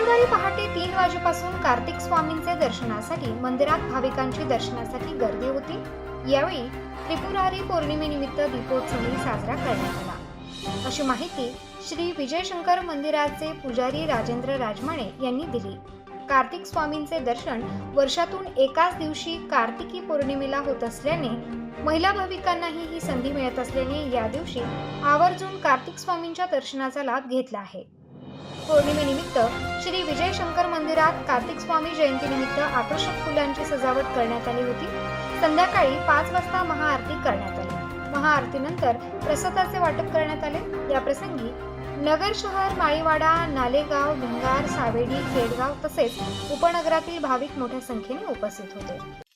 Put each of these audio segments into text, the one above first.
शुक्रवारी पहाटे तीन वाजेपासून कार्तिक स्वामींचे दर्शनासाठी मंदिरात भाविकांची दर्शनासाठी गर्दी होती. यावेळी त्रिपुरारी पौर्णिमेनिमित्त दीपोत्सवही साजरा करण्यात आला. अशी माहिती श्री विजयशंकर मंदिराचे पुजारी राजेंद्र राजमाणे यांनी दिली. कार्तिक स्वामींचे दर्शन वर्षातून एकाच दिवशी कार्तिकी पौर्णिमेला होत असल्याने महिला भाविकांनाही ही संधी मिळत असल्याने या दिवशी आवर्जून कार्तिक स्वामींच्या दर्शनाचा लाभ घेतला आहे. पौर्णिमेनिमित्त श्री विजय शंकर मंदिरात कार्तिक स्वामी जयंतीनिमित्त आकर्षक फुलांची सजावट करण्यात आली होती. संध्याकाळी पाच वाजता महाआरती करण्यात आली. महाआरतीनंतर प्रसादाचे वाटप करण्यात आले. या प्रसंगी नगर शहर माळीवाडा नालेगाव भिंगार सावेडी खेडगाव तसेच उपनगरातील भाविक मोठ्या संख्येने उपस्थित होते.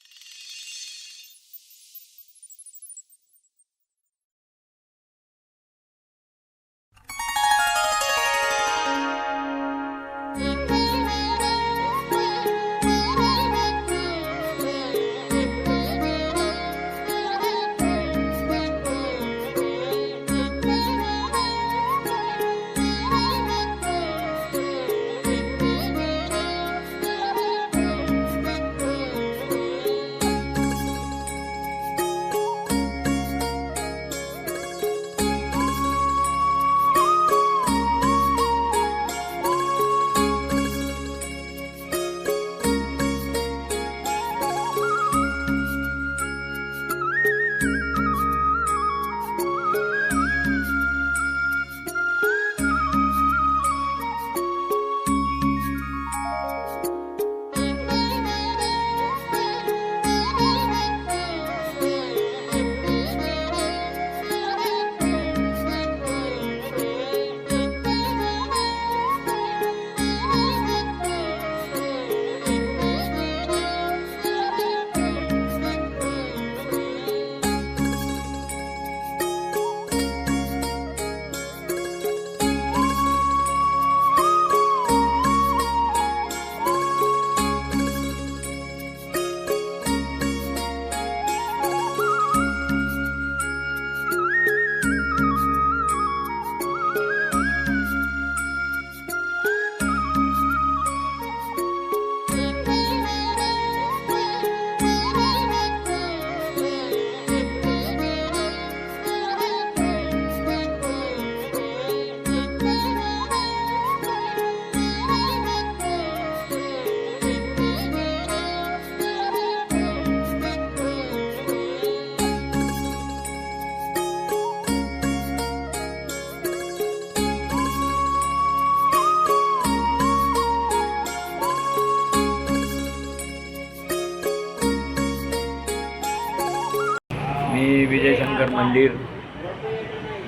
मी विजयशंकर मंदिर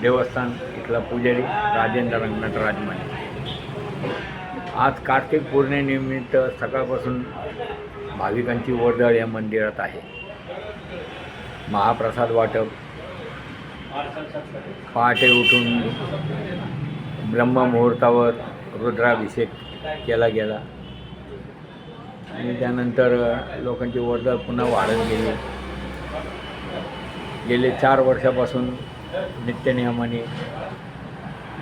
देवस्थान इथला पुजारी राजेंद्र रंगनाथ राजमाने. आज कार्तिक पौर्णिमेनिमित्त सकाळपासून भाविकांची वर्दळ या मंदिरात आहे. महाप्रसाद वाटप. पहाटे उठून ब्रह्ममुहूर्तावर रुद्राभिषेक केला गेला. आणि त्यानंतर लोकांची वर्दळ पुन्हा वाढत गेली. गेले चार वर्षापासून नित्यनियमाने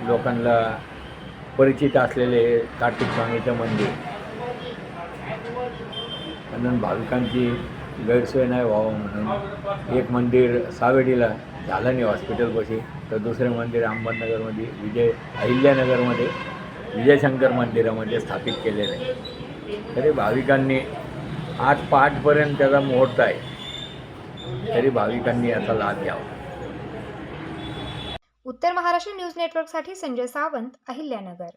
लोकांना परिचित असलेले हे कार्तिक स्वामीचं मंदिर. म्हणून भाविकांची गैरसोय नाही व्हावं म्हणून एक मंदिर सावेडीला झालानी हॉस्पिटलपाशी तर दुसरे मंदिर अहमदनगरमध्ये विजय अहिल्यानगरमध्ये विजयशंकर मंदिरामध्ये स्थापित केलेलं आहे. तरी भाविकांनी आज पहाटपर्यंत त्याचा मुहूर्त आहे. तरी भाविकांनी याचा लाभ घ्यावा. उत्तर महाराष्ट्र न्यूज नेटवर्कसाठी संजय सावंत अहिल्यानगर.